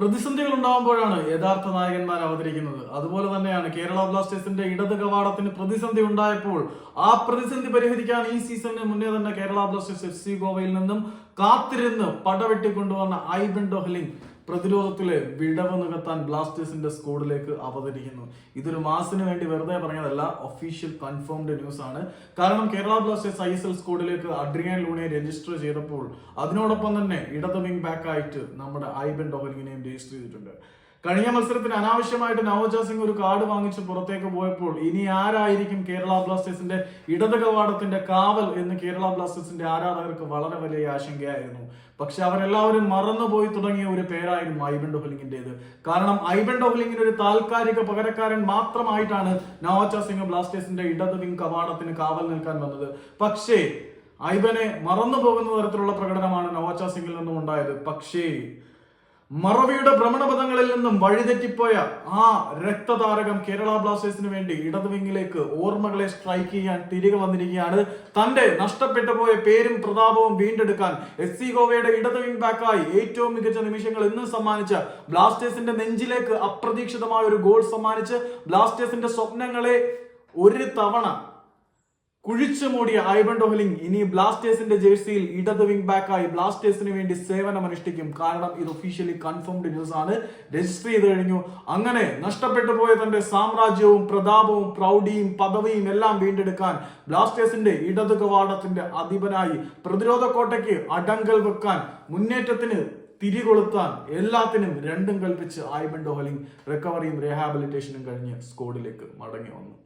പ്രതിസന്ധികൾ ഉണ്ടാകുമ്പോഴാണ് യഥാർത്ഥ നായകന്മാർ അവതരിക്കുന്നത്. അതുപോലെ തന്നെയാണ് കേരള ബ്ലാസ്റ്റേഴ്സിന്റെ ഇടത് കവാടത്തിന് പ്രതിസന്ധി ഉണ്ടായപ്പോൾ ആ പ്രതിസന്ധി പരിഹരിക്കാൻ ഈ സീസണിന് മുന്നേ തന്നെ കേരള ബ്ലാസ്റ്റേഴ്സ് എഫ് സി ഗോവയിൽ നിന്നും കാത്തിരുന്ന് പടവെട്ടിക്കൊണ്ടുവന്ന ഐബൻ ഡൊഹലിംഗ് പ്രതിരോധത്തിലെ വിടവ് നികത്താൻ ബ്ലാസ്റ്റേഴ്സിന്റെ സ്കോഡിലേക്ക് അവതരിക്കുന്നു. ഇതൊരു മാസിന് വേണ്ടി വെറുതെ പറഞ്ഞതല്ല ഒഫീഷ്യൽ കൺഫേംഡ് ന്യൂസ് ആണ്. കാരണം Kerala Blasters I S L സ്കോഡിലേക്ക് Adrian Luna register ചെയ്തപ്പോൾ അതിനോടൊപ്പം തന്നെ ഇടത് വിംഗ് ബാക്ക് ആയിട്ട് നമ്മുടെ ഐബൻ ഡോഹലിങ്ങിനെയും രജിസ്റ്റർ ചെയ്തിട്ടുണ്ട്. കഴിഞ്ഞ മത്സരത്തിന് അനാവശ്യമായിട്ട് നവോജ സിംഗ് ഒരു കാർഡ് വാങ്ങിച്ച് പുറത്തേക്ക് പോയപ്പോൾ ഇനി ആരായിരിക്കും കേരള ബ്ലാസ്റ്റേഴ്സിന്റെ ഇടത് കവാടത്തിന്റെ കാവൽ എന്ന് കേരള ബ്ലാസ്റ്റേഴ്സിന്റെ ആരാധകർക്ക് വളരെ വലിയ ആശങ്കയായിരുന്നു. പക്ഷെ അവരെല്ലാവരും മറന്നുപോയി തുടങ്ങിയ ഒരു പേരായിരുന്നു ഐബൻ ഡോഹ്ലിങ്ങിന്റേത്. കാരണം ഐബൻ ഡോഹ്ലിങ്ങിന് ഒരു താൽക്കാലിക പകരക്കാരൻ മാത്രമായിട്ടാണ് നവാച്ച സിംഗ് ബ്ലാസ്റ്റേഴ്സിന്റെ ഇടത് വിംഗ് കവാടത്തിന് കാവൽ നിൽക്കാൻ വന്നത്. പക്ഷേ ഐബനെ മറന്നു പോകുന്ന തരത്തിലുള്ള പ്രകടനമാണ് നവാച്ച സിംഗിൽ നിന്നും ഉണ്ടായത് പക്ഷേ മറവിയുടെ ഭ്രമണപഥങ്ങളിൽ നിന്നും വഴിതെറ്റിപ്പോയ ആ രക്തതാരകം കേരള ബ്ലാസ്റ്റേഴ്സിന് വേണ്ടി ഇടതുവിങ്ങിലേക്ക് ഓർമ്മകളെ സ്ട്രൈക്ക് ചെയ്യാൻ തിരികെ വന്നിരിക്കുകയാണ്. തന്റെ നഷ്ടപ്പെട്ടു പോയ പേരും പ്രതാപവും വീണ്ടെടുക്കാൻ എസ് സി ഗോവയുടെ ഇടത് വിങ് ബാക്കായി ഏറ്റവും മികച്ച നിമിഷങ്ങൾ ഇന്ന് സമ്മാനിച്ച ബ്ലാസ്റ്റേഴ്സിന്റെ നെഞ്ചിലേക്ക് അപ്രതീക്ഷിതമായ ഒരു ഗോൾ സമ്മാനിച്ച് ബ്ലാസ്റ്റേഴ്സിന്റെ സ്വപ്നങ്ങളെ ഒരു തവണ കുഴിച്ചു മൂടിയ ഐബൻ ഡോഹലിംഗ് ഇനി ബ്ലാസ്റ്റേഴ്സിന്റെ ജേഴ്സിയിൽ ഇടത് വിംഗ് ബാക്കായി ബ്ലാസ്റ്റേഴ്സിന് വേണ്ടി സേവനം അനുഷ്ഠിക്കും. കാരണം ഇത് ഒഫീഷ്യലി കൺഫേംഡ് ന്യൂസ് ആണ്. രജിസ്റ്റർ ചെയ്ത് കഴിഞ്ഞു. അങ്ങനെ നഷ്ടപ്പെട്ടു പോയ തന്റെ സാമ്രാജ്യവും പ്രതാപവും പ്രൗഢിയും പദവിയും എല്ലാം വീണ്ടെടുക്കാൻ ബ്ലാസ്റ്റേഴ്സിന്റെ ഇടത് കവാടത്തിന്റെ അധിപനായി പ്രതിരോധ കോട്ടയ്ക്ക് അടങ്കൽ വെക്കാൻ മുന്നേറ്റത്തിന് തിരികൊളുത്താൻ എല്ലാത്തിനും രണ്ടും കൽപ്പിച്ച് ഐബൻ ഡോഹലിംഗ് റിക്കവറിയും റീഹാബിലിറ്റേഷനും കഴിഞ്ഞ് സ്കോഡിലേക്ക് മടങ്ങി വന്നു.